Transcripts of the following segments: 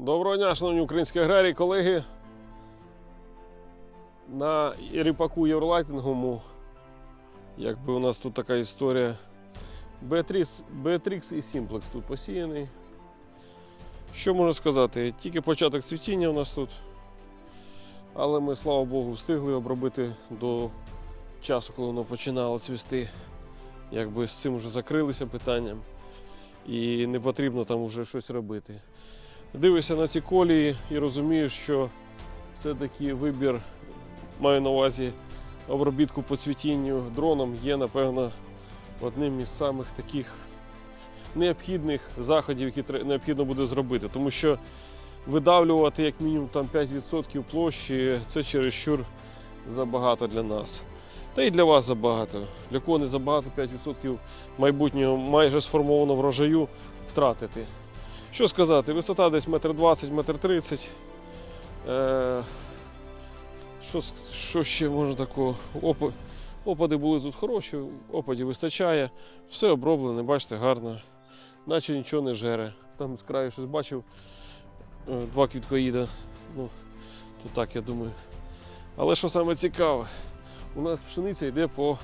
Доброго дня, шановні українські аграрії, колеги. На ріпаку Євролайтинговому, якби у нас тут така історія. Beatrix, Beatrix і Simplex тут посіяний. Що можна сказати? Тільки початок цвітіння у нас тут. Але ми, слава Богу, встигли обробити до часу, коли воно починало цвісти. Якби з цим вже закрилися питанням. І не потрібно там вже щось робити дивишся на ці колії і розумієш, що все-таки вибір, маю на увазі обробітку по цвітінню дроном, є, напевно, одним із самих таких необхідних заходів, які необхідно буде зробити. Тому що видавлювати як мінімум там 5% площі це чересчур забагато для нас. Та й для вас забагато. Для кого не забагато 5% майбутнього майже сформованого врожаю втратити. Що сказати, висота десь метр двадцять, метр тридцять. Е, що, що ще можна такого? Опади були тут хороші, опадів вистачає. Все оброблене, бачите, гарно. Наче нічого не жере. Там з краю щось бачив. е, Два квіткоїда. Ну, то так, я думаю. Але що саме цікаве, у нас пшениця йде по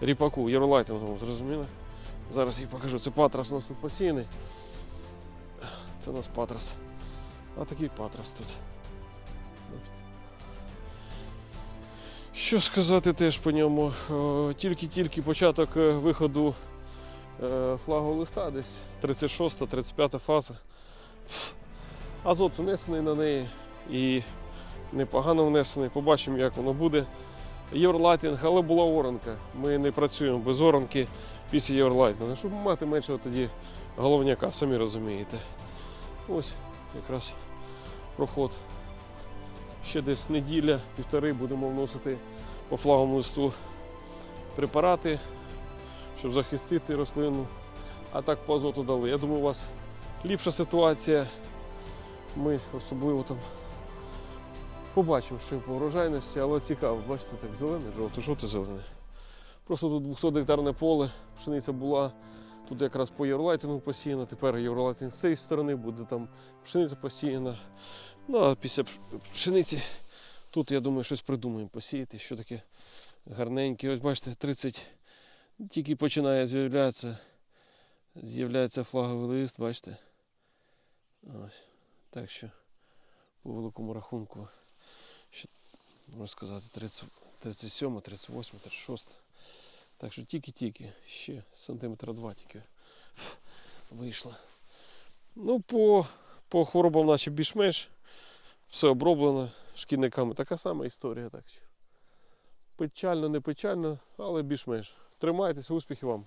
ріпаку, євролайтинговому, зрозуміли? Зараз їй покажу. Це патрас у нас тут посіяний. Це у нас патрас. А такий патрас тут. Що сказати теж по ньому? Тільки-тільки початок е, виходу е, флагового листа, десь 36-35 фаза. Азот внесений на неї і непогано внесений. Побачимо, як воно буде. Євролайтинг, але була оранка. Ми не працюємо без оранки після євролайтингу, щоб мати менше тоді головняка, самі розумієте. Ось якраз проход. Ще десь неділя, півтори будемо вносити по флаговому листу препарати, щоб захистити рослину. А так по азоту дали. Я думаю, у вас ліпша ситуація. Ми особливо там побачимо, що по врожайності, але цікаво, бачите, так зелене, жовте, жовте зелене. Просто тут 200 гектарне поле, пшениця була Тут якраз по євролайтингу посіяно, тепер євролайтинг з цієї сторони буде там пшениця посіяна. Ну а після пшениці тут, я думаю, щось придумаємо посіяти, що таке гарненьке. Ось бачите, 30 тільки починає з'являтися. З'являється флаговий лист, бачите. Ось. Так що по великому рахунку, ще, можна сказати, 37, 38, 36. Так що тільки-тільки, ще сантиметра два тільки вийшло. Ну, по, по хворобам наче більш-менш все оброблено шкідниками. Така сама історія. Так що. Печально, не печально, але більш-менш. Тримайтеся, успіхів вам!